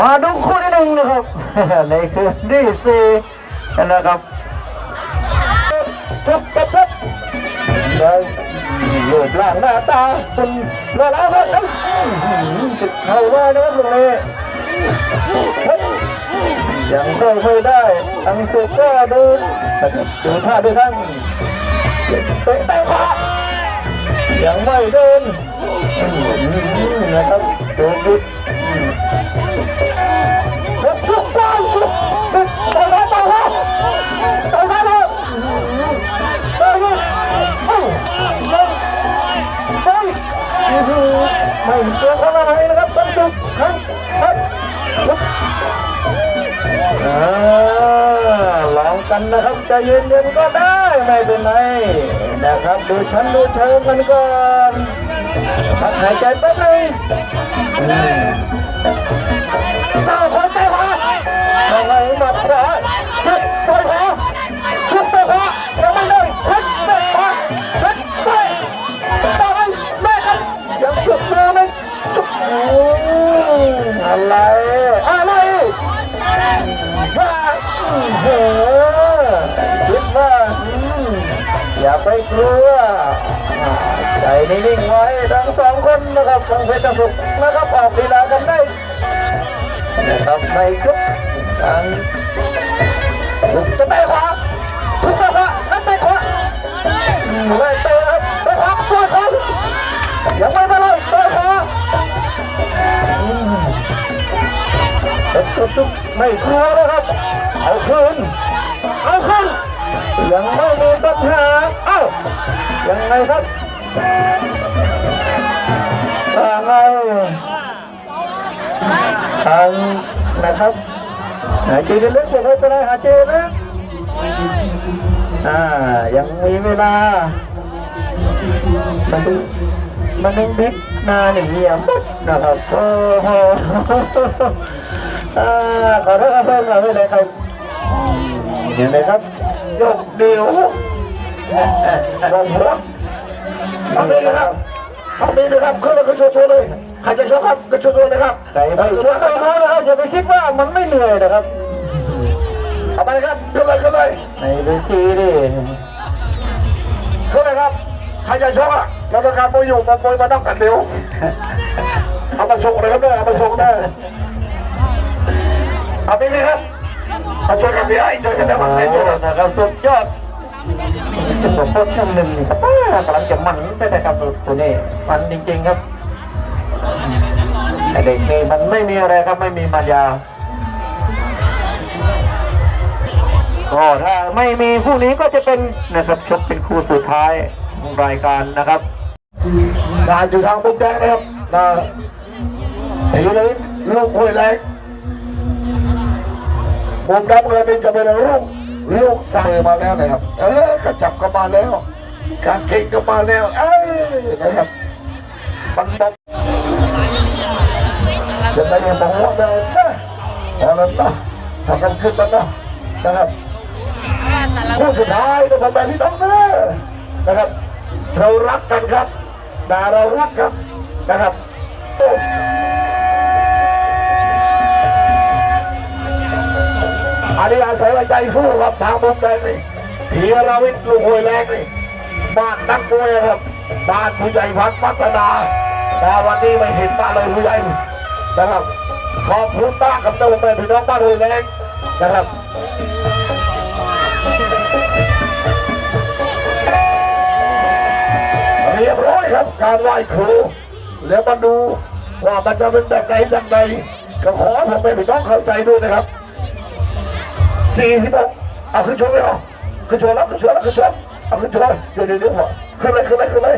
มาดูคู่ที่หนึ่งนะครับในคืนที่สี่นะครับจุบจุบจุบเลยรูปร่างหน้าตาคุณละล้าครับจุดเข้าว่านะครับตรงนี้ยังไม่เคยได้อังสุก็ดูดูท่าด้วยท่านเตะแต่ขวายังไม่เดิน ไม่เจอคนอะไรนะครับต้องชุบครับครับลองกันนะครับใจเย็นๆก็ได้ไม่เป็นไรนะครับดูชั้นดูเชิงกันก่อนพักหายใจแป๊บนึง กลัวใจนิ่งไว้ทั้งสองคนนะครับทั้งเพชรทั้งสุขนะครับออกลีลากันได้นะครับในชุดทางลุกจะไปขวาลุกไปขวาแล้วไปขวาไม่เตะครับไปขวาไปขวายังไม่ไปเลยไปขวาเพชุบชุบไม่กลัวนะครับเอาคืนเอาคืนยังไม่มีปัญหา ยังไงครับยังไงทางนะครับหายใจลึกๆอย่าไปเป็นไรหายใจนะอ่ายังมีเวลามันมันยังบิ๊กนาหนึ่งเหี่ยมดนะครับโอ้โหอ่าขอโทษครับเพื่อนเราไม่เลยครับเห็นไหมครับยกเดียว ลงหัวทำนี้นะครับทำนี้นะครับขึ้นเลยขึ้นโชว์เลยใครจะชกครับก็โชว์เลยครับใครไม่รู้นะครับอย่าไปคิดว่ามันไม่เหนื่อยนะครับเอาไปเลยครับขึ้นเลยขึ้นเลยในเวทีดิขึ้นเลยครับใครจะชกอะกรรมการมวยอยู่มามวยมาต้องกันเดียวเอามาชกเลยครับเนี่ยเอามาชกได้เอาไปเลยครับมาช่วยกันพี่ไอ้ช่วยกันนะมันไม่ช่วยนะครับสุดยอด จุดโทษช่วงหนึ่งนี่ครับกำลังจะมันไปแต่กับตัวนี้มันจริงๆครับแต่เด็กนี่มันไม่มีอะไรครับไม่มีมายาก็ถ้าไม่มีคู่นี้ก็จะเป็นนะครับชกเป็นคู่สุดท้ายของรายการนะครับการอยู่ทางมุมแดงนะครับนะเห็นเลยลูกห้วยแรงมุมดำเงินจะเป็นลูก ลูกใส่มาแล้วนะครับ เออกระจับก็มาแล้ว การเก่งก็มาแล้ว เอ้ยนะครับมันบอกจะได้ยังบอกว่าเลยนะเอาละนะทำกันขึ้นแล้วนะนะครับผู้สุดท้ายนะครับแบบนี้ต้องเนนะครับ เรารักกันครับแต่เรารักกันนะครับ นี้อาศัยว่าใจสู้ครับทางมุมแดงนี่พีรวิทย์ลูกหวยแรงนี่บ้านนักมวยครับบ้านผู้ใหญ่พัฒน์พัฒนาแต่วันนี้ไม่เห็นบ้านเลยผู้ใหญ่นะครับขอบคุณมากกับตัวแม่พี่น้องบ้านหวยแรงนะครับเรียบร้อยครับการไหว้ครูแล้วมาดูว่ามันจะเป็นแบบไหนแบบไหนก็ขอผมเป็นพี่น้องเข้าใจด้วยนะครับ สี่สิบหกเอาขึ้นชกเลยเหรอขึ้นชกแล้วขึ้นชกแล้วขึ้นชกเอาขึ้นชกเดี๋ยวเดี๋ยวเดี๋ยวหัวขึ้นเลยขึ้นเลยขึ้นเลย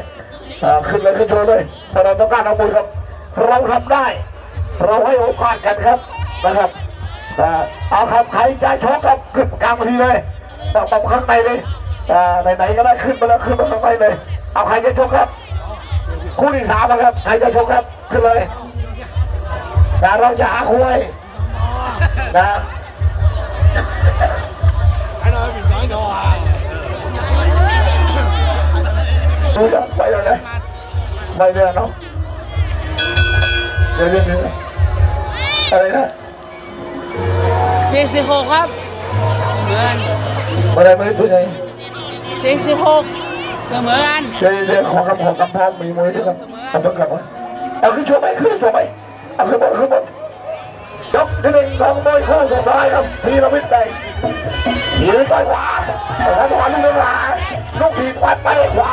อ่าขึ้นเลยขึ้นชกเลยเพราะเราต้องการเอาบุญครับ เราทำได้ เราให้โอกาสกันครับนะครับอ่าเอาครับใครจะชกครับขึ้นกลางทีเลยต้องต้อข้างในเลยอ่าไหนๆก็ได้ขึ้นมาแล้วขึ้นมาข้างในเลย เอาใครจะชกครับคู่ที่สามนะครับใครจะชกครับขึ้นเลยแต่เราจะหาคุยนะ ดูจับไปเลยนะไปเลยเนาะเดี๋ยวเดี๋ยวเดี๋ยวอะไรนะสี่สิบหกครับเหมือนมาได้ไหมพูดไง ยกที่หนึ่งของมวยคู่สุดท้ายครับทีละวิทย์ใจยืนต่อยขวาแต่ถ้าขวาลูกเรือลูกทีขวาไปขวา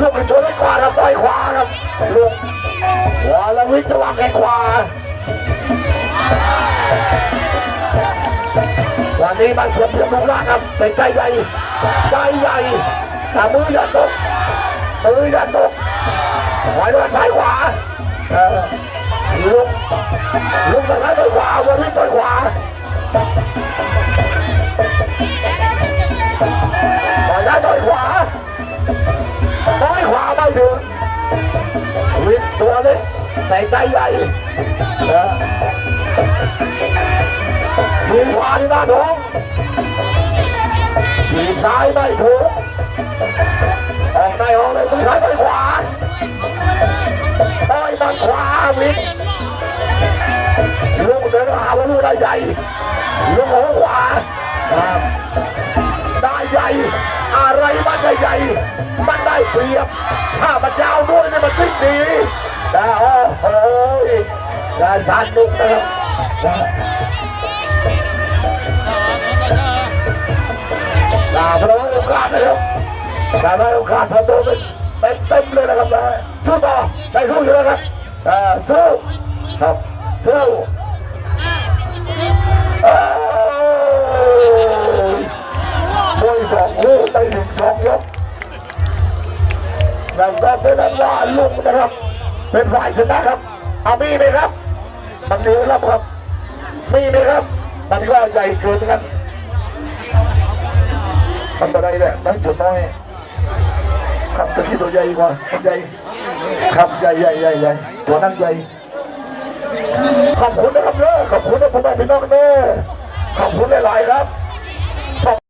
ลูกไปชนขวาแล้วต่อยขวาครับลูกขวาแล้ววิทย์จะวางแข้งขวาวันนี้มันเสียบเปรียบลูกล่างครับเป็นใจใหญ่ใจใหญ่แต่มืออย่าตกมืออย่าตกไว้ด้วยซ้ายขวา ลุกลุกซ้ายต่อยขวาวันนี้ต่อยขวาต่อยได้ต่อยขวาต่อยขวาไม่ถึงวิทย์ตัวเล็กแต่ใจใหญ่มีขวาที่หน้าท้องมีซ้ายไม่ถูกออกได้ออกเลยต้องซ้ายไปขวา มันขวาวิทลูกเดินหาว่าลูกได้ใหญ่ลูกหัวขวาได้ใหญ่อะไรมันได้ใหญ่ มันได้เปรียบ ถ้ามันยาวด้วยเนี่ยมันพลิกดีแต่โอ้โหงานสนุกนะครับดาบระโอกาสนะครับดาบระโอกาสทำตัวเป็นเต็มเลยนะครับนะ สู้ต่อใจสู้อยู่แล้วครับอ่อสู้ครับสู้มวยสองคู่ไปถึงสองยกแล้วก็เป็นว่าลุงนะครับ เป็นฝ่ายชนะครับเอามีไหมครับมันมีครับครับ มีไหมครับ มันก็ใหญ่เกินกันทำอะไรเนี่ยนั่งจุดน้อยครับตะกี้ตัวใหญ่กว่าตัวใหญ่ ครับใหญ่ใหญ่ใหญ่ใหญ่ตัวนั่งใหญ่ขอบคุณนะครับเนอะขอบคุณนะพ่อแม่พี่น้องเด้อขอบคุณหลายๆครับ